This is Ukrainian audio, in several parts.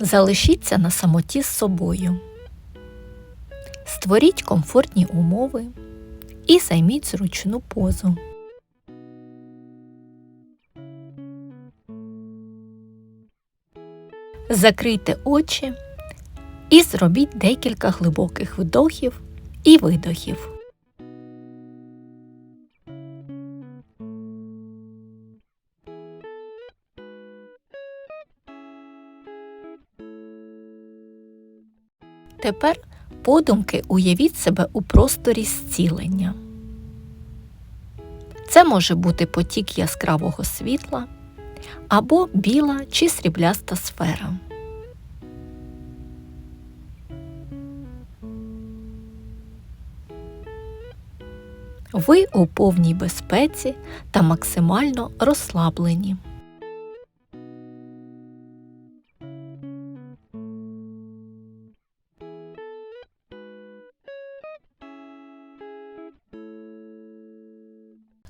Залишіться на самоті з собою. Створіть комфортні умови і займіть зручну позу. Закрийте очі і зробіть декілька глибоких вдохів і видохів. Тепер подумки уявіть себе у просторі зцілення. Це може бути потік яскравого світла або біла чи срібляста сфера. Ви у повній безпеці та максимально розслаблені.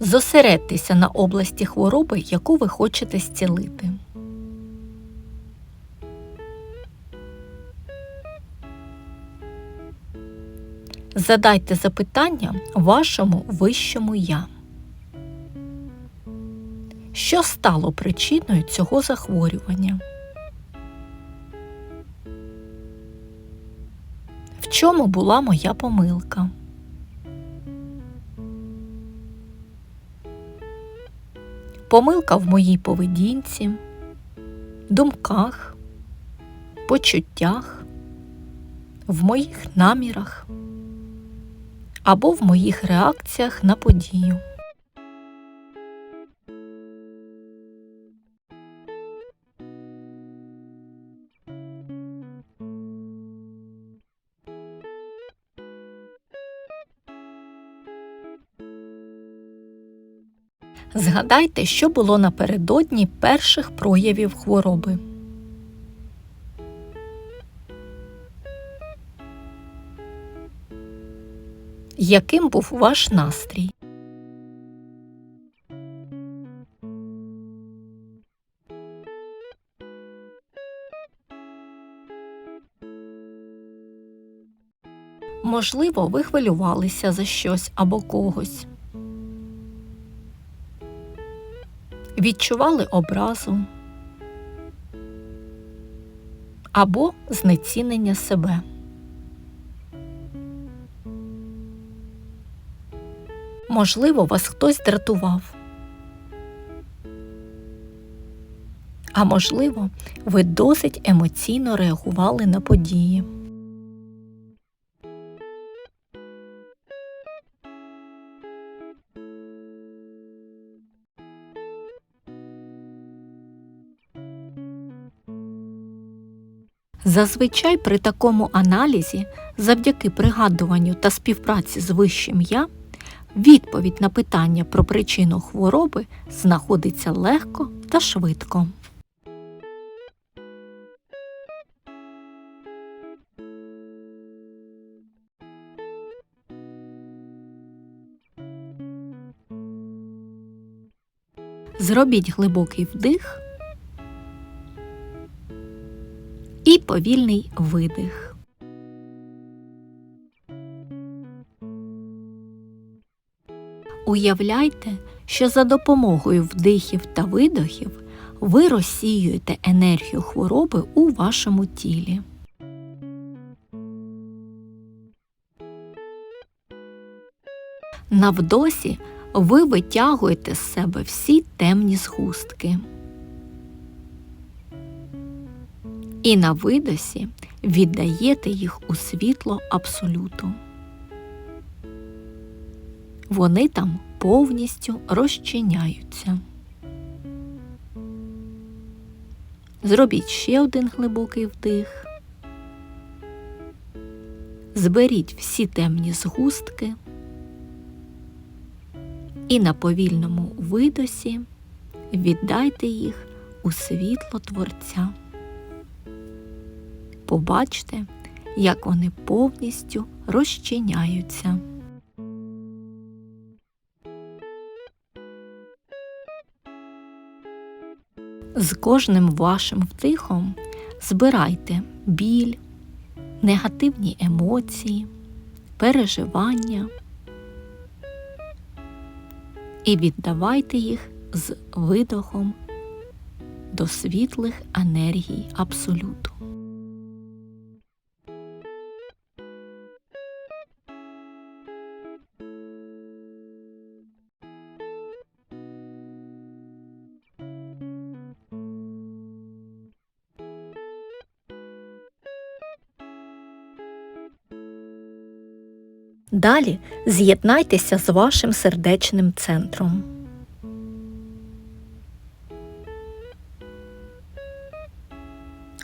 Зосередьтеся на області хвороби, яку ви хочете зцілити. Задайте запитання вашому вищому я. Що стало причиною цього захворювання? В чому була моя помилка? Помилка в моїй поведінці, думках, почуттях, в моїх намірах або в моїх реакціях на подію. Згадайте, що було напередодні перших проявів хвороби. Яким був ваш настрій? Можливо, ви хвилювалися за щось або когось. Відчували образу або знецінення себе. Можливо, вас хтось дратував. А можливо, ви досить емоційно реагували на події. Зазвичай при такому аналізі, завдяки пригадуванню та співпраці з вищим я, відповідь на питання про причину хвороби знаходиться легко та швидко. Зробіть глибокий вдих повільний видих. Уявляйте, що за допомогою вдихів та видохів ви розсіюєте енергію хвороби у вашому тілі. На вдосі ви витягуєте з себе всі темні згустки. І на видосі віддаєте їх у світло абсолюту. Вони там повністю розчиняються. Зробіть ще один глибокий вдих. Зберіть всі темні згустки і на повільному видосі віддайте їх у світло Творця. Побачте, як вони повністю розчиняються. З кожним вашим вдихом збирайте біль, негативні емоції, переживання і віддавайте їх з видохом до світлих енергій Абсолюту. Далі з'єднайтеся з вашим сердечним центром.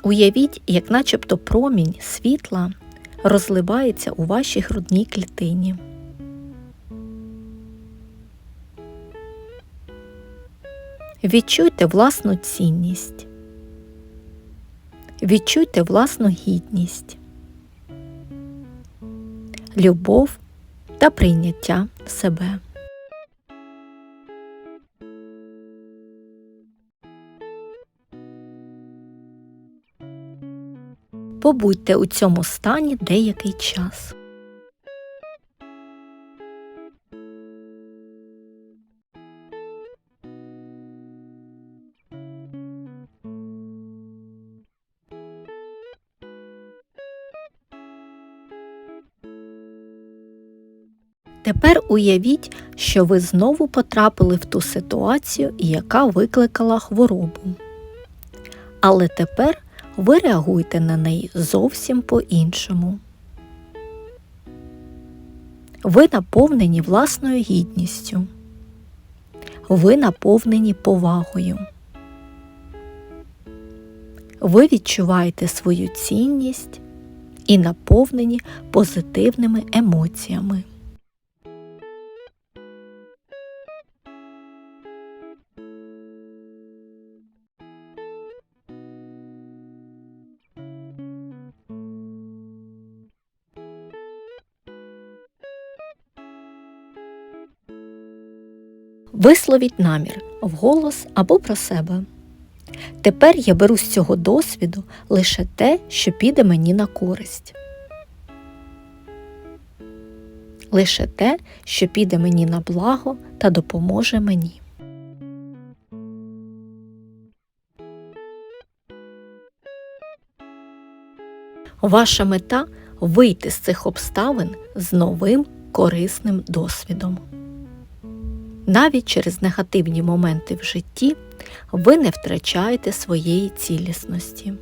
Уявіть, як начебто промінь світла розливається у вашій грудній клітині. Відчуйте власну цінність. Відчуйте власну гідність, любов та прийняття себе. Побудьте у цьому стані деякий час. Тепер уявіть, що ви знову потрапили в ту ситуацію, яка викликала хворобу. Але тепер ви реагуєте на неї зовсім по-іншому. Ви наповнені власною гідністю. Ви наповнені повагою. Ви відчуваєте свою цінність і наповнені позитивними емоціями. Висловіть намір вголос або про себе. Тепер я беру з цього досвіду лише те, що піде мені на користь. Лише те, що піде мені на благо та допоможе мені. Ваша мета вийти з цих обставин з новим корисним досвідом. Навіть через негативні моменти в житті ви не втрачаєте своєї цілісності.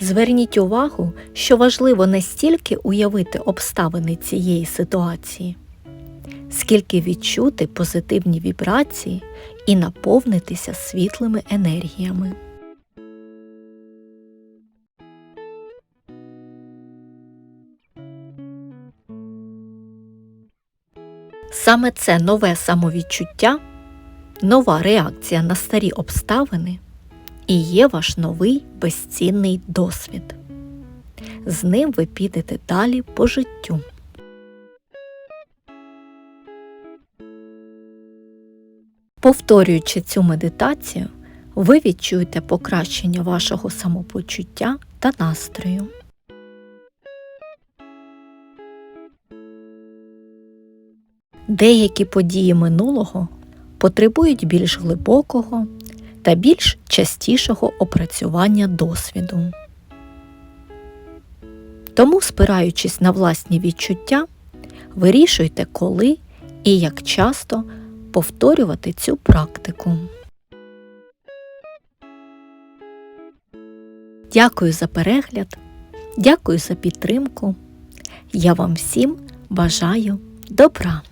Зверніть увагу, що важливо не стільки уявити обставини цієї ситуації, скільки відчути позитивні вібрації і наповнитися світлими енергіями. Саме це нове самовідчуття, нова реакція на старі обставини і є ваш новий безцінний досвід. З ним ви підете далі по життю. Повторюючи цю медитацію, ви відчуєте покращення вашого самопочуття та настрою. Деякі події минулого потребують більш глибокого та більш частішого опрацювання досвіду. Тому, спираючись на власні відчуття, вирішуйте, коли і як часто повторювати цю практику. Дякую за перегляд, дякую за підтримку. Я вам всім бажаю добра.